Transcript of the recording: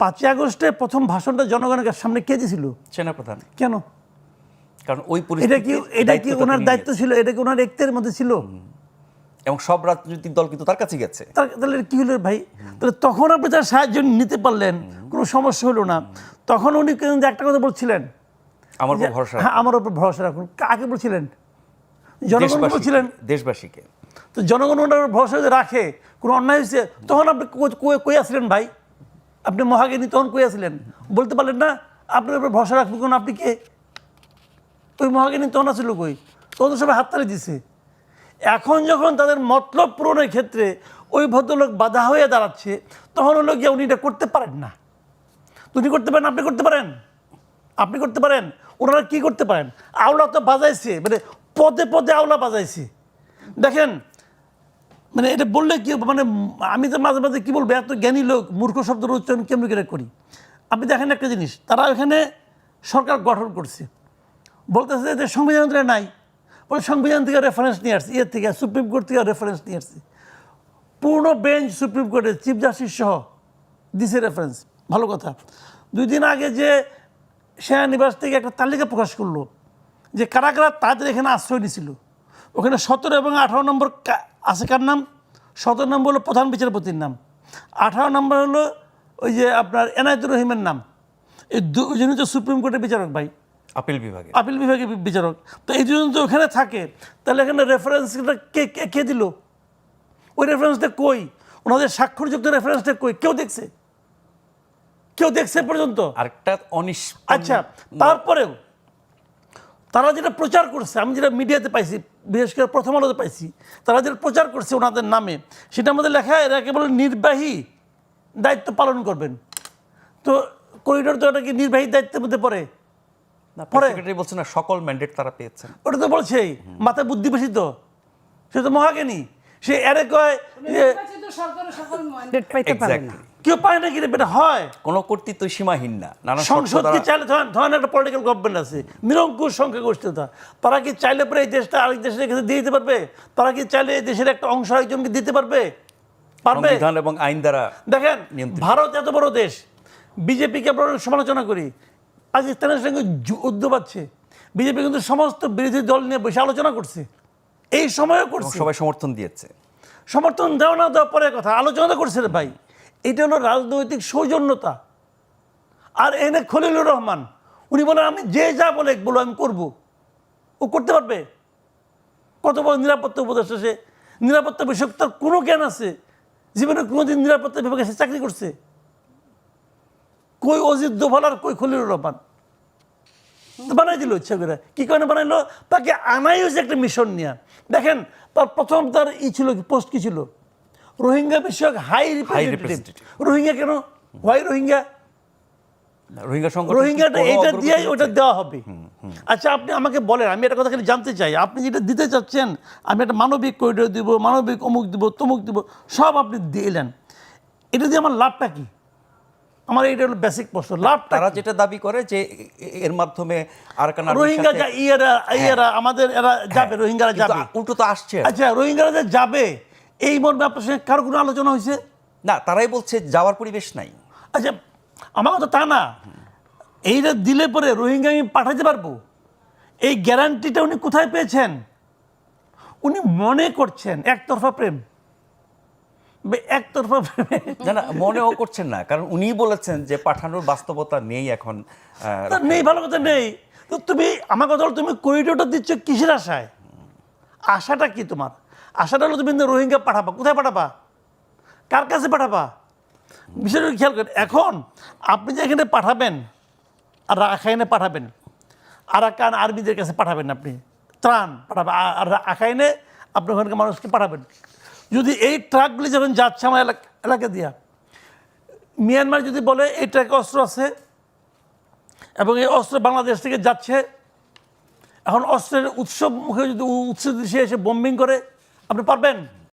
পাঁচই আগস্টে প্রথম ভাষণটা জনগণের সামনে কে দিয়েছিল সেনাপ্রধান। কেন? কারণ ওই এটা কি এটা কি ওনার দায়িত্ব ছিল? এটা কি ওনার একতের মধ্যে ছিল? এবং সব রাজনৈতিক দল কিন্তু তার কাছে গেছে। তার তাহলে কি হলো ভাই? তাহলে তখন আপনি তার সাহায্য নিতে পারলেন কোনো সমস্যা হলো না। তখন উনি কিন্তু একটা কথা বলছিলেন। আমার উপর ভরসা হ্যাঁ আমার উপর ভরসা রাখুন। কাকে বলছিলেন? জনগণ বলছিলেন। দেশবাসীকে। তো জনগণ ওনার উপর ভরসা যদি রাখে কোনো অন্যায় হয়েছে তখন আপনি কই আসলেন ভাই? আপনি মহাজ্ঞানী তখন কই আসলেন বলতে পারলেন না, আপনার উপর ভরসা রাখবেন কোন? আপনি কে? ওই মহাজ্ঞানী তখন আসলে কই? তখন সবাই হাততালি দিছে। এখন যখন তাদের মতলব পূরণের ক্ষেত্রে ওই ভদ্রলোক বাধা হয়ে দাঁড়াচ্ছে, তখন হলো গিয়ে উনি এটা করতে পারেন না। উনি করতে পারেন, আপনি করতে পারেন? আপনি করতে পারেন? ওনারা কি করতে পারেন? আওলা তো বাজাইছে মানে পদে পদে আওলা বাজাইছে। দেখেন মানে এটা বললে কি মানে আমি তো মাঝে মাঝে কি বলব, এত জ্ঞানী লোক, মূর্খ শব্দের উচ্চারণ কেমনি করে করি? আপনি দেখেন একটা জিনিস, তারা এখানে সরকার গঠন করছে। বলতেছে যে সংবিধান নাই। বলে সংবিধান থেকে রেফারেন্স নিয়ে আসছে ইয়ের থেকে সুপ্রিম কোর্ট থেকে রেফারেন্স নিয়ে আসছে। পূর্ণ বেঞ্চ সুপ্রিম কোর্টের চিফ জাস্টিস সহ দিছে রেফারেন্স ভালো কথা। দুই দিন আগে যে সেনানিবাস থেকে একটা তালিকা প্রকাশ করল, যে কারা কারা তাদের এখানে আশ্রয় নিয়েছিল ওখানে সতেরো এবং আঠারো নম্বর আছে কার নাম? সতেরো নম্বর হলো প্রধান বিচারপতির নাম। আঠারো নম্বর হলো ওই যে আপনার এনায়তুর রহিমের নাম। এই দুজনই হচ্ছে সুপ্রিম কোর্টের বিচারক ভাই। আপিল বিভাগে। আপিল বিভাগের বিচারক। তো এই দুজন তো ওখানে থাকে তাহলে এখানে রেফারেন্সটা কে কে- কে দিল? ওই রেফারেন্সটা কই? ওনাদের স্বাক্ষরযুক্ত রেফারেন্সটা কই? কেউ দেখছে? কেউ দেখছে পর্যন্ত? আরেকটা অনিস আচ্ছা তারপরেও তারা যেটা প্রচার করছে আমি যেটা মিডিয়াতে পাইছি বিশেষ করে প্রথম আলোতে পাইছি তারা যেটা প্রচার করছে ওনাদের নামে সেটার মধ্যে লেখা এরা কেবল নির্বাহী দায়িত্ব পালন করবেন। তো করিডোর তো ওটা কি নির্বাহী দায়িত্বের মধ্যে পড়ে? পরে- সেক্রেটারি বলছে না সকল ম্যান্ডেট তারা পেয়েছে ওটা তো বলছেই মাথায় বুদ্ধি বেশি তো। সে তো মহাজ্ঞানী। সে এরে কয় যে নির্বাচিত সরকারের সকল ম্যান্ডেট পাইতে পারে না। Exactly. কেউ পায় না বেটা? হয়। কোনো কর্তৃত্ব সীমাহীন না। নানা সংসদ শর্ত কি চাইলে ধরেন ধরেন একটা পলিটিক্যাল গভর্নমেন্ট আছে নিরঙ্কুশ সংখ্যাগরিষ্ঠতা। তারা কি চাইলে পরে এই দেশটা আরেক দেশের কাছে দিয়ে দিতে পারবে? তারা কি চাইলে এই দেশের একটা অংশ আরেকজনকে দিতে পারবে? পারবে? এবং আইন দ্বারা দেখেন ভারত এত বড় দেশ বিজেপিকে আমরা সমালোচনা করি। পাকিস্তানের সঙ্গে যুদ্ধ পাচ্ছে বিজেপি কিন্তু সমস্ত বিরোধী দল নিয়ে বসে আলোচনা করছে। এই সময়ও করছে। সবাই সমর্থন দিয়েছে। সমর্থন দেওয়া না দেওয়া পরের কথা আলোচনা করছে রে ভাই। এটা হলো রাজনৈতিক সৌজন্যতা। আর এনে খলিলুর রহমান উনি বলেন আমি যে যা বলে বলো আমি করব। ও করতে পারবে? কত বড় নিরাপত্তা উপদেষ্টা সে? নিরাপত্তা বিষয়ক তার কোনো জ্ঞান আছে? জীবনে কোনোদিন নিরাপত্তা বিভাগে সে চাকরি করছে? কই অজিত দোভাল আর কই খলিলুর রহমান? বানাই দিল ইচ্ছা করে। কি কারণে বানাইলো? তাকে আনাই হয়েছে একটা মিশন নিয়ে। দেখেন তার প্রথম তার ই ছিল পোস্ট কি ছিল? রোহিঙ্গা বিষয়ক হাই রিপ্রেজেন্টেটিভ রোহিঙ্গা কেন? হোয়াই রোহিঙ্গা? রোহিঙ্গা সংকট রোহিঙ্গাটা এটা দিয়ে ওটা দেওয়া হবে। আচ্ছা আপনি আমাকে বলেন আমি একটা কথা খালি জানতে চাই। আপনি যেটা দিতে চাচ্ছেন আমি একটা মানবিক করিডোর দিব মানবিক অমুক দিব তমুক দিব সব আপনি দিলেন এটা দিয়ে আমার লাভটা কি? আমার এটা হলো বেসিক প্রশ্ন। লাভ তারা যেটা দাবি করে যে এর মাধ্যমে আরাকান রোহিঙ্গা যা ইয়েরা ইয়েরা আমাদের এরা যাবে রোহিঙ্গারা যাবে। উল্টো তো আসছে। আচ্ছা রোহিঙ্গারা যে যাবে এই মর্মে আপনার সঙ্গে কারও কোনো আলোচনা হয়েছে? না তারাই বলছে যাওয়ার পরিবেশ নাই। আচ্ছা আমার কথা তা না। এইটা দিলে পরে রোহিঙ্গা আমি পাঠাতে পারব। এই গ্যারান্টিটা উনি কোথায় পেয়েছেন? উনি মনে করছেন একতরফা প্রেম। একতরফা না না মনেও করছেন না কারণ উনি বলেছেন যে পাঠানোর বাস্তবতা নেই এখন নেই ভালো কথা নেই। তো তুমি আমার কথা তুমি করিডোরটা দিচ্ছ কিসের আশায়? আশাটা কি তোমার? আশাটা হলো তুমি রোহিঙ্গা পাঠাবা। কোথায় পাঠাবা? কার কাছে পাঠাবা? বিষয়টা খেয়াল করেন এখন আপনি যে এখানে পাঠাবেন আর রাখাইনে পাঠাবেন আরাকান আর্মিদের কাছে পাঠাবেন আপনি। ত্রাণ পাঠাবেন আর আখাইনে আপনি ওখানকার মানুষকে পাঠাবেন। যদি এই ট্রাকগুলি যখন যাচ্ছে আমার এলাকা এলাকা দিয়া মিয়ানমার যদি বলে, এই ট্রাকে অস্ত্র আছে এবং এই অস্ত্র বাংলাদেশ থেকে যাচ্ছে, এখন অস্ত্রের উৎসব মুখে যদি উৎসব উৎস দিয়ে এসে বোম্বিং করে, আপনি পারবেন?